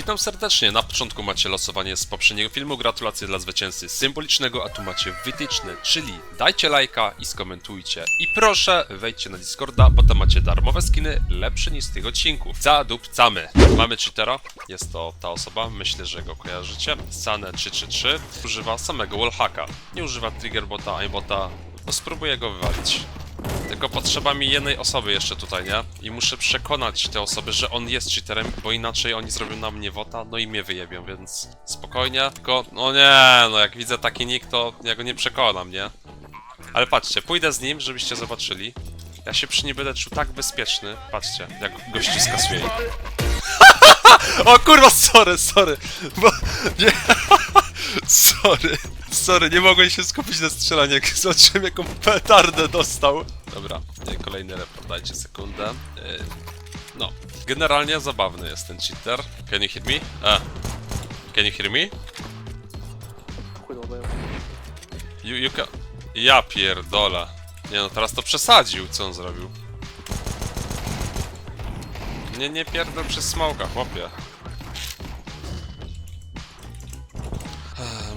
Witam serdecznie. Na początku macie losowanie z poprzedniego filmu. Gratulacje dla zwycięzcy symbolicznego, a tu macie wytyczne, czyli dajcie lajka i skomentujcie. I proszę, wejdźcie na Discorda, bo tam macie darmowe skiny lepsze niż z tych odcinków. Zadupcamy. Mamy cheatera, jest to ta osoba, myślę, że go kojarzycie. Sane 333 używa samego wallhacka. Nie używa triggerbota, aimbota, bo spróbuję go wywalić. Tylko potrzeba mi jednej osoby jeszcze tutaj, nie? I muszę przekonać te osoby, że on jest cheaterem, bo inaczej oni zrobią na mnie wota, no i mnie wyjebią, więc spokojnie. Tylko, no nie, no jak widzę taki nick, to ja go nie przekonam, nie? Ale patrzcie, pójdę z nim, żebyście zobaczyli. Ja się przy nim będę czuł tak bezpieczny. Patrzcie, jak gości skasuje. o kurwa, sorry, sorry. Bo, nie, Sorry. Sorry, nie mogłem się skupić na strzelaniu, jak zobaczyłem jaką petardę dostał. Dobra, kolejny report, dajcie sekundę. Y, no, generalnie zabawny jest ten cheater. Can you hear me? Uh, can you hear me? You, you can... Ja pierdola. Nie no, teraz to przesadził, co on zrobił. Nie, nie pierdol przez smoka, chłopie.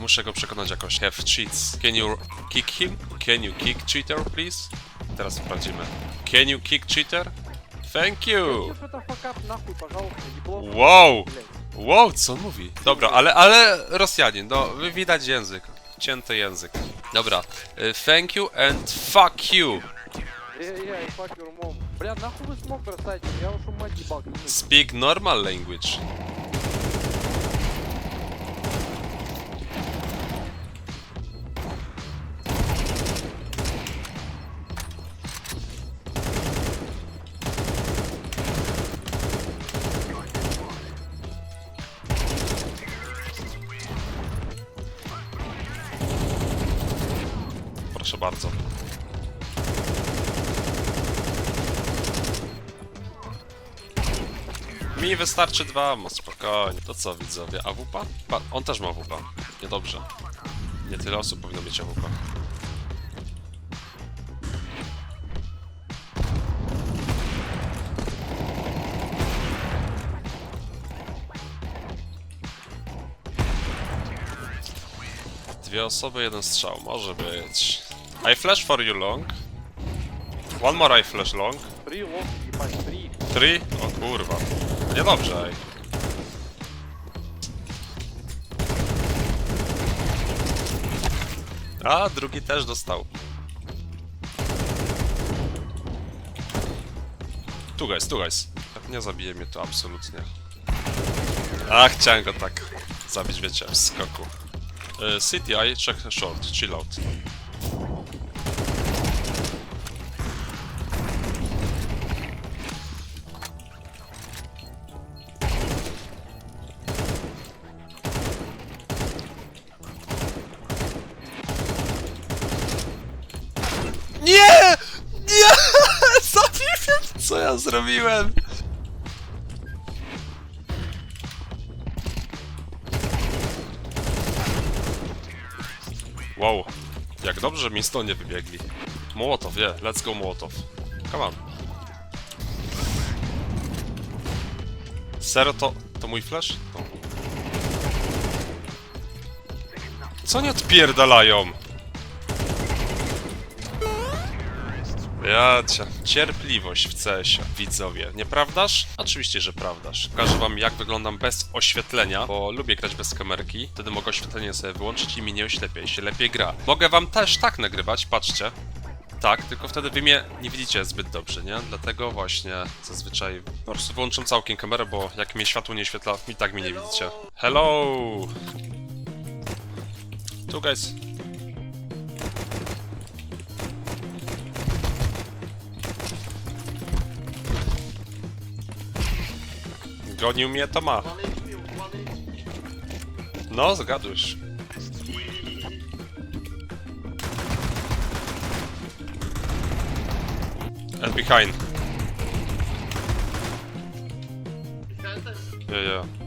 muszę go przekonać jakoś. Have cheats. Can you kick him? Can you kick cheater, please? Teraz sprawdzimy. Can you kick cheater? Thank you! Wow! Wow, co on mówi? Dobra, ale, ale Rosjanin, no widać język. Cięty język. Dobra. Y, thank you and fuck you. Speak normal language. Proszę bardzo. Mi wystarczy dwa, no spokojnie. To co widzowie, AWP? Pa on też ma AWP. Niedobrze. Nie tyle osób powinno mieć AWP. Dwie osoby, jeden strzał, może być. I flash for you long. One more I flash long. Three long, O kurwa. Niedobrze, ej. A, drugi też dostał. Tu guys, tu guys. Nie zabije mnie to absolutnie. A, chciałem go tak zabić, wiecie, w skoku. Y, City, I check short, chill out. Zrobiłem? Wow, jak dobrze, mi stąd nie wybiegli. Mołotow, nie, let's go Mołotow. Come on. Serio, to, to mój flash? No. Co nie odpierdalają? Ja cię. Cierpliwość w CS-ie, widzowie. Nieprawdaż? Oczywiście, że prawdaż. Pokażę wam, jak wyglądam bez oświetlenia, bo lubię grać bez kamerki. Wtedy mogę oświetlenie sobie wyłączyć i mi nie oślepia i się lepiej gra. Mogę wam też tak nagrywać, patrzcie. Tak, tylko wtedy wy mnie nie widzicie zbyt dobrze, nie? Dlatego właśnie zazwyczaj po prostu wyłączam całkiem kamerę, bo jak mnie światło nie oświetla, i tak mnie nie widzicie. Hello! Tu guys. Gonił mnie, to ma. No, zgadujesz. And behind. Yeah, yeah.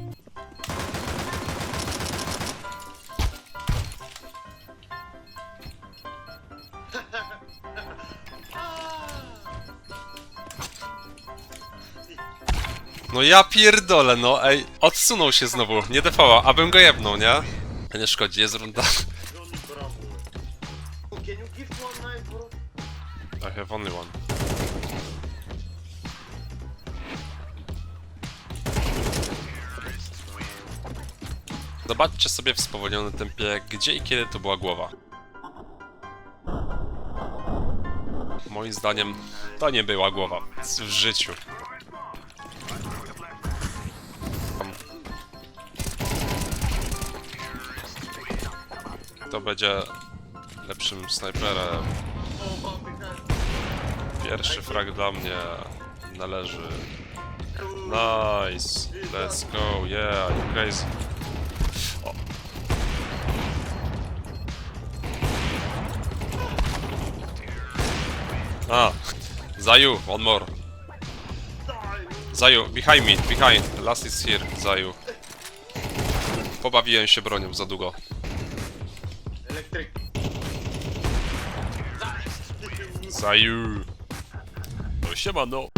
No ja pierdolę, no ej. Odsunął się znowu, nie defała, abym go jebnął, nie? Nie szkodzi, jest runda. I have only one. Zobaczcie sobie w spowolnionym tempie, gdzie i kiedy to była głowa. Moim zdaniem to nie była głowa w życiu. To będzie lepszym snajperem. Pierwszy frag dla mnie należy. Nice. Let's go. Yeah, you crazy. O. A. Zaju, one more. Zaju, behind me, behind. Last is here, Zaju. Pobawiłem się bronią za długo. Electric. Zaju. No siema no.